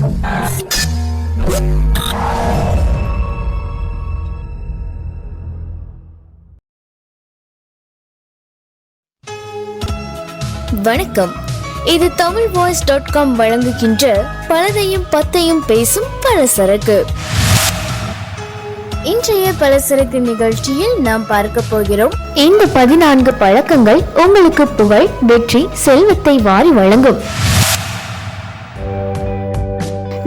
வணக்கம். இது Tamil voice dot com வழங்குகின்ற பலதையும் பத்தையும் பேசும் பலசரக்கு. இன்றைய பலசரக்கு நிகழ்ச்சியில் நாம் பார்க்க போகிறோம். இந்த பதினான்கு பழக்கங்கள் உங்களுக்கு புகழ் வெற்றி செல்வத்தை வாரி வழங்கும்.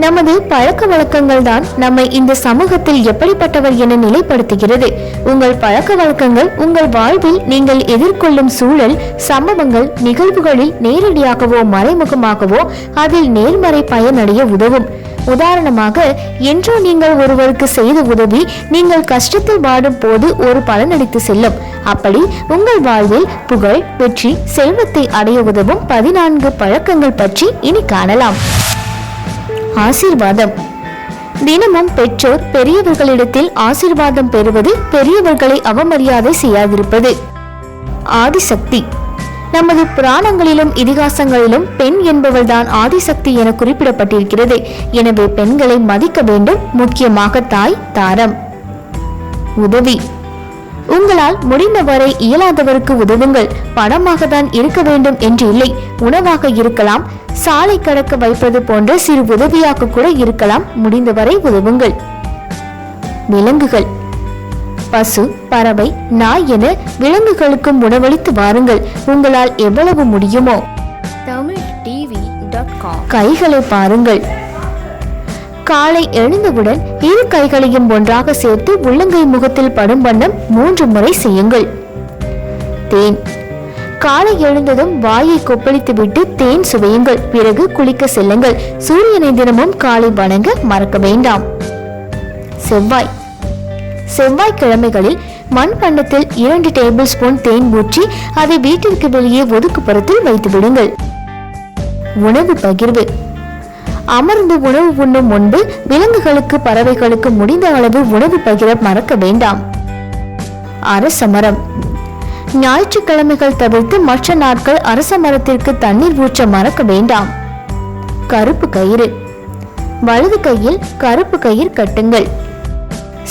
நமது பழக்க வழக்கங்கள் தான் நம்மை இந்த சமூகத்தில் எப்படிப்பட்டவர் என நிலைப்படுத்துகிறது. உங்கள் பழக்க வழக்கங்கள் உங்கள் வாழ்வில் நீங்கள் எதிர்கொள்ளும் சூழல் சம்பவங்கள் நிகழ்வுகளில் நேரடியாகவோ மறைமுகமாகவோ அதில் நேர்மறை பயனடைய உதவும். உதாரணமாக என்றோ நீங்கள் ஒருவருக்கு செய்த உதவி நீங்கள் கஷ்டத்தில் வாடும் போது ஒரு பலனடித்து செல்லும். அப்படி உங்கள் வாழ்வில் புகழ் வெற்றி செல்வத்தை அடைய உதவும் பதினான்கு பழக்கங்கள் பற்றி இனி காணலாம். ஆசீர்வாதம். தினமும் பெற்றோர் பெரியவர்களிடத்தில் ஆசீர்வாதம் பெறுவது பெரியவர்களை அவமரியாதை செய்யாதிருப்பது. ஆதிசக்தி. நமது புராணங்களிலும் இதிகாசங்களிலும் பெண் என்பவள்தான் ஆதிசக்தி என குறிப்பிடப்பட்டிருக்கிறது. எனவே பெண்களை மதிக்க வேண்டும். முக்கியமாக தாய் தாரம். உதவி. உங்களால் முடிந்தவரை இயலாதவருக்கு உதவுங்கள். பணமாக தான் இருக்க வேண்டும் என்று இல்லை. உணவாக இருக்கலாம். சாலை கடக்க வைப்பது போன்ற சிறு உதவியாக கூட இருக்கலாம். முடிந்தவரை உதவுங்கள். விலங்குகள். பசு பறவை நாய் என விலங்குகளுக்கும் உணவளித்து வாருங்கள். உங்களால் எவ்வளவு முடியுமோ. தமிழ் டிவி கைகளை பாருங்கள். காலை எழுந்தவுடன் இரு கைகளையும் ஒன்றாக சேர்த்து உள்ளங்கை முகத்தில் படும் வண்ணம் மூன்று முறை செய்யுங்கள். தேன். காலை எழுந்ததும் வாயை கொப்பளித்துவிட்டு தேன் சுவையுங்கள். பிறகு குளிக்க செல்லுங்கள். சூரியனை தினமும் காலை வணங்க மறக்க வேண்டாம். செவ்வாய். செவ்வாய்க்கிழமைகளில் மண் பண்டத்தில் இரண்டு டேபிள் ஸ்பூன் தேன் ஊற்றி அதை வீட்டிற்கு வெளியே ஒதுக்குப்புறத்தில் வைத்து விடுங்கள் உணவு பகிர்வு. அமர்ந்து உணவு உண்ணும் முன்பு விலங்குகளுக்கு பறவைகளுக்கு முடிந்த அளவு உணவு பகிர மறக்க வேண்டாம். அரச மரம். ஞாயிற்றுக்கிழமைகள் தவிர்த்து மற்ற நாட்கள் அரச மரத்திற்கு தண்ணீர் ஊற்ற மறக்க வேண்டாம். கருப்பு கயிறு. வலது கையில் கருப்பு கயிறு கட்டுங்கள்.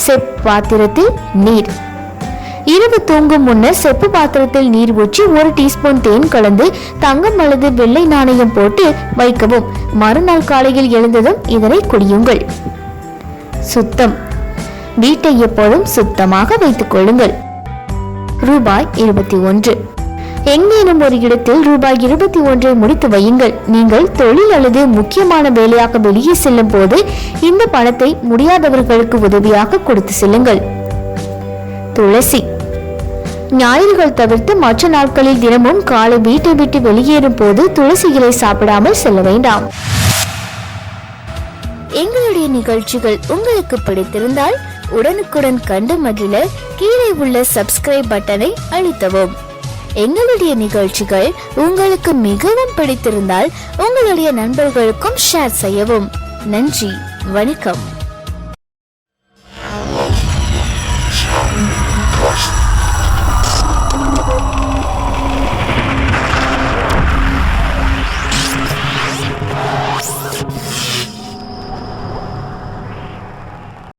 செப் பாத்திரத்தில் நீர். இரவு தூங்கும் முன்னர் செப்பு பாத்திரத்தில் நீர் ஊற்றி ஒரு டீஸ்பூன் தேன் கலந்து தங்கம் அல்லது வெள்ளை நாணயம் போட்டு வைக்கவும். மறுநாள் காலையில் எழுந்ததும் இதனை குடியுங்கள். சுத்தம். வீட்டை எப்போதும் சுத்தமாக வைத்துக் கொள்ளுங்கள். ரூபாய் இருபத்தி ஒன்று. எங்கேனும் ஒரு இடத்தில் ரூபாய் இருபத்தி ஒன்றை முடித்து வையுங்கள். நீங்கள் தொழில் அல்லது முக்கியமான வேலையாக வெளியே செல்லும் போது இந்த பணத்தை முடியாதவர்களுக்கு உதவியாக கொடுத்து செல்லுங்கள். துளசி. ஞாயிறுகள் தவிர்த்து மற்ற நாட்களில் தினமும் காலை வீட்டை விட்டு வெளியேறும் போது துளசி இலை சாப்பிடாமல் செல்ல வேண்டாம். எங்களுடைய நிகழ்ச்சிகள் உங்களுக்கு பிடித்திருந்தால் உடனுக்குடன் கண்டு மகிழ கீழே உள்ள சப்ஸ்கிரைப் பட்டனை அழுத்தவும். எங்களுடைய நிகழ்ச்சிகள் உங்களுக்கு மிகவும் பிடித்திருந்தால் உங்களுடைய நண்பர்களுக்கும் ஷேர் செய்யவும். நன்றி வணக்கம்.